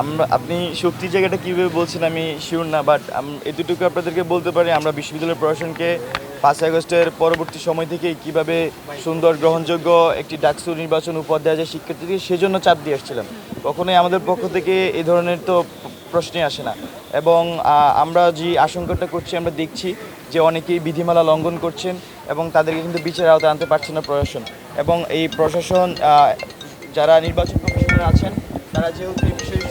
আমরা, আপনি শক্তি জায়গাটা কীভাবে বলছেন আমি শিওর না বাট এতটুকু আপনাদেরকে বলতে পারি, আমরা বিশ্ববিদ্যালয় প্রশাসনকে পাঁচ আগস্টের পরবর্তী সময় থেকে কীভাবে সুন্দর গ্রহণযোগ্য একটি ডাকসু নির্বাচন উপহার দেওয়া যায় শিক্ষার্থীদের সেজন্য চাপ দিয়ে আসছিলাম। কখনোই আমাদের পক্ষ থেকে এই ধরনের তো প্রশ্নই আসে না। এবং আমরা যে আশঙ্কাটা করছি, আমরা দেখছি যে অনেকেই বিধিমালা লঙ্ঘন করছেন এবং তাদেরকে কিন্তু বিচার আওতায় আনতে পারছে না প্রশাসন। এবং এই প্রশাসন যারা নির্বাচন কমিশনার আছেন, তারা যেহেতু এই বিষয়ে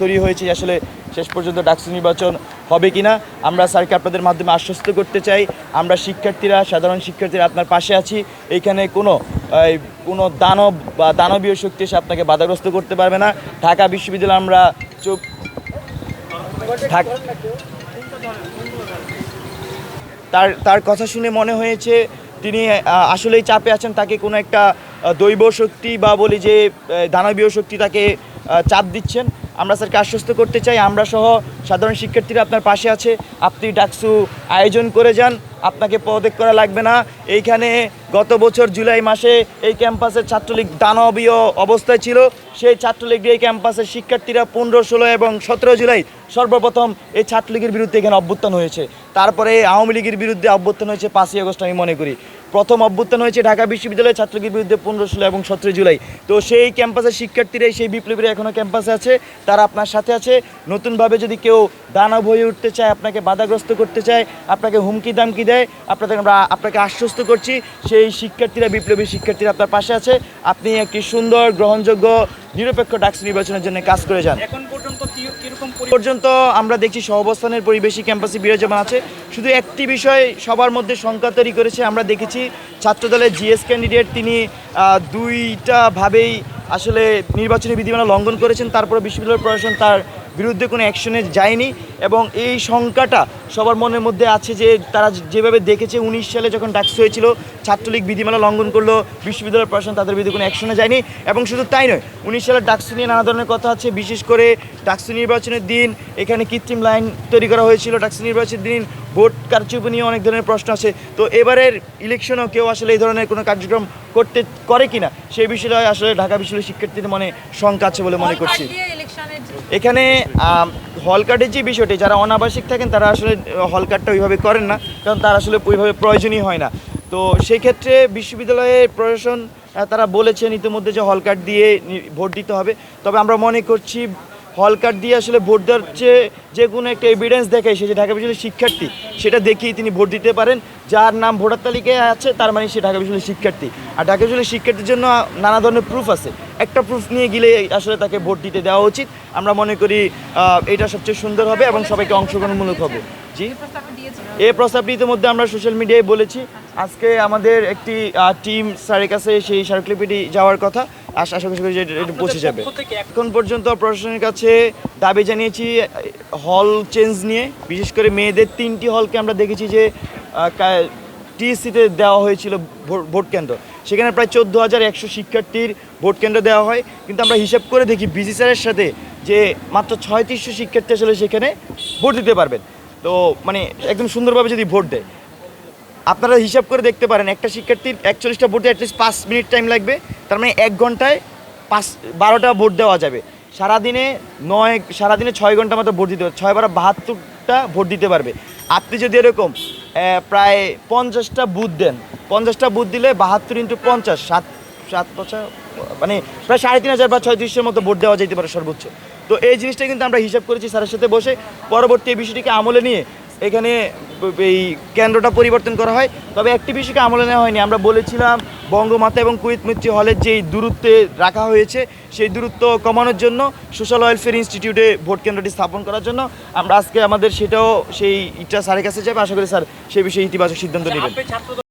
তৈরি হয়েছে আসলে শেষ পর্যন্ত ডাকসু নির্বাচন হবে কিনা। আমরা স্যারকে আপনাদের মাধ্যমে আশ্বস্ত করতে চাই। আমরা শিক্ষার্থীরা, সাধারণ শিক্ষার্থীরা আপনার পাশে আছি। এইখানে কোনো কোনো দানব বা দানবীয় শক্তি এসে আপনাকে বাধাগ্রস্ত করতে পারবে না। ঢাকা বিশ্ববিদ্যালয় আমরা চোখ তার তার কথা শুনে মনে হয়েছে, তিনি আসলেই চাপে আছেন তাকে কোনো একটা দৈব শক্তি বা বলি যে দানবীয় শক্তি তাকে চাপ দিচ্ছেন। আমরা স্যারকে আশ্বস্ত করতে চাই। আমরা সহ সাধারণ শিক্ষার্থীরা আপনার পাশে আছে। আপনি ডাকসু আয়োজন করে যান। আপনাকে পদত্যাগ করা লাগবে না। এইখানে গত বছর জুলাই মাসে এই ক্যাম্পাসের ছাত্রলীগ দানবীয় অবস্থায় ছিল। সেই ছাত্রলীগ এই ক্যাম্পাসের শিক্ষার্থীরা পনেরো, ষোলো এবং সতেরো জুলাই সর্বপ্রথম এই ছাত্রলীগের বিরুদ্ধে এখানে অভ্যুত্থান হয়েছে। তারপরে আওয়ামী লীগের বিরুদ্ধে অভ্যুত্থান হয়েছে পাঁচই আগস্ট, আমি মনে করি। প্রথম অভ্যুত্থান হয়েছে ঢাকা বিশ্ববিদ্যালয়ের ছাত্রলীগের বিরুদ্ধে পনেরো, ষোলো এবং সতেরো জুলাই। তো সেই ক্যাম্পাসের শিক্ষার্থীরাই, সেই বিপ্লবীরা এখনও ক্যাম্পাসে আছে। তারা আপনার সাথে আছে। নতুনভাবে যদি কেউ দানব হয়ে উঠতে চায়, আপনাকে বাধাগ্রস্ত করতে চায়, আপনাকে হুমকি দামকি দেয় আপনাদের আমরা আপনাকে আশ্বস্ত করছি। সেই শিক্ষার্থীরা বিপ্লবী শিক্ষার্থীরা আপনার পাশে আছে। আপনি একটি সুন্দর গ্রহণযোগ্য নিরপেক্ষ ডাকসু নির্বাচনের জন্য কাজ করে যান। এখন পর্যন্ত আমরা দেখছি সহবস্থানের পরিবেশী ক্যাম্পাসে বিরাজমান আছে। শুধু একটি বিষয় সবার মধ্যে শঙ্কা তৈরি করেছে আমরা দেখেছি ছাত্রদলের জিএস ক্যান্ডিডেট তিনি আহ, দুইটা ভাবেই আসলে নির্বাচনী বিধিমালা লঙ্ঘন করেছেন তারপরে বিশ্ববিদ্যালয় প্রশাসন তার বিরুদ্ধে কোনো অ্যাকশনে যায়নি এবং এই শঙ্কাটা সবার মনের মধ্যে আছে যে তারা যেভাবে দেখেছে, উনিশ সালে যখন ডাকসু হয়েছিল, ছাত্রলীগ বিধিমালা লঙ্ঘন করল, বিশ্ববিদ্যালয় প্রশাসন তাদের বিরুদ্ধে কোনো অ্যাকশনে যায়নি এবং শুধু তাই নয়, উনিশ সালের ডাকসু নিয়ে নানা ধরনের কথা আছে, বিশেষ করে ডাকসু নির্বাচনের দিন, এখানে কৃত্রিম লাইন তৈরি করা হয়েছিল ডাকসু নির্বাচনের দিন, ভোট কারচুপি নিয়ে অনেক ধরনের প্রশ্ন আছে। তো এবারের ইলেকশনও কেউ আসলে এই ধরনের কোনো কার্যক্রম করতে করে কিনা, সেই বিষয়ে আসলে ঢাকা বিশ্ববিদ্যালয়ের শিক্ষার্থীদের মনে শঙ্কা আছে বলে মনে করছি। এখানে হল কার্ডের যে বিষয়টি, যারা অনাবাসিক থাকেন, তারা আসলে হল কার্ডটা ওইভাবে করেন না, কারণ তার আসলে ওইভাবে প্রয়োজনই হয় না। তো সেই ক্ষেত্রে বিশ্ববিদ্যালয়ের প্রশাসন তারা বলেছেন ইতিমধ্যে যে হল কার্ড দিয়ে ভোট দিতে হবে। তবে আমরা মনে করছি হল কার্ড দিয়ে আসলে ভোট দেওয়ার চেয়ে যে কোনো একটা এভিডেন্স দেখায় সে যে ঢাকা বিশ্ববিদ্যালয়ের শিক্ষার্থী, সেটা দেখিয়ে তিনি ভোট দিতে পারেন। যার নাম ভোটার তালিকায় আছে, তার মানে সে ঢাকা বিশ্ববিদ্যালয়ের শিক্ষার্থী। আর ঢাকা বিশ্ববিদ্যালয়ের শিক্ষার্থীর জন্য নানা ধরনের প্রুফ আছে। একটা প্রুফ নিয়ে গেলে আসলে তাকে ভোট দিতে দেওয়া উচিত। আমরা মনে করি এটা সবচেয়ে সুন্দর হবে এবং সবাইকে অংশগ্রহণমূলক হবে। জি? এই প্রস্তাবটি ইতিমধ্যে আমরা সোশ্যাল মিডিয়ায় বলেছি। আজকে আমাদের একটি টিম স্যারের কাছে সেই স্মারকলিপিটি যাওয়ার কথা। আশা আশা করি যে এটা পৌঁছে যাবে। এখন পর্যন্ত প্রশাসনের কাছে দাবি জানিয়েছি হল চেঞ্জ নিয়ে। বিশেষ করে মেয়েদের তিনটি হলকে আমরা দেখেছি যে টিএসসিতে দেওয়া হয়েছিল ভোট কেন্দ্র। সেখানে প্রায় চোদ্দ হাজার একশো শিক্ষার্থীর ভোট কেন্দ্র দেওয়া হয়। কিন্তু আমরা হিসাব করে দেখি বিসি স্যারের সাথে যে মাত্র ছয়ত্রিশশো শিক্ষার্থী আসলে সেখানে ভোট দিতে পারবেন। তো মানে একদম সুন্দরভাবে যদি ভোট দেয়। আপনারা হিসাব করে দেখতে পারেন, একটা শিক্ষার্থীর একচল্লিশটা ভোট ভোটে অ্যাটলিস্ট পাঁচ মিনিট টাইম লাগবে। তার মানে এক ঘন্টায় পাঁচ, বারোটা ভোট দেওয়া যাবে। সারাদিনে নয়, সারাদিনে ছয় ঘণ্টা মতো ভোট দিতে পারবে, ছয় বারো বাহাত্তরটা ভোট দিতে পারবে। আপনি যদি এরকম প্রায় পঞ্চাশটা বুথ দেন। পঞ্চাশটা বুথ দিলে বাহাত্তর ইন্টু পঞ্চাশ, সাত সাত পঁচা মানে প্রায় সাড়ে তিন হাজার বা ছয় তিরিশের মতো ভোট দেওয়া যেতে পারে সর্বোচ্চ। তো এই জিনিসটা কিন্তু আমরা হিসাব করেছি স্যারের সাথে বসে। পরবর্তী এই বিষয়টিকে আমলে নিয়ে এখানে এই কেন্দ্রটা পরিবর্তন করা হয়। তবে একটি বিষয়কে আমলে নেওয়া হয়নি। আমরা বলেছিলাম বঙ্গমাতা এবং কুইত মৈত্রী হলের যেই দূরত্বে রাখা হয়েছে সেই দূরত্ব কমানোর জন্য সোশ্যাল ওয়েলফেয়ার ইনস্টিটিউটে ভোট কেন্দ্রটি স্থাপন করার জন্য। আমরা আজকে আমাদের সেটাও সেই ইচ্ছা স্যারের কাছে যাবে। আশা করি স্যার সেই বিষয়ে ইতিবাচক সিদ্ধান্ত নেবেন। আপনি ছাত্র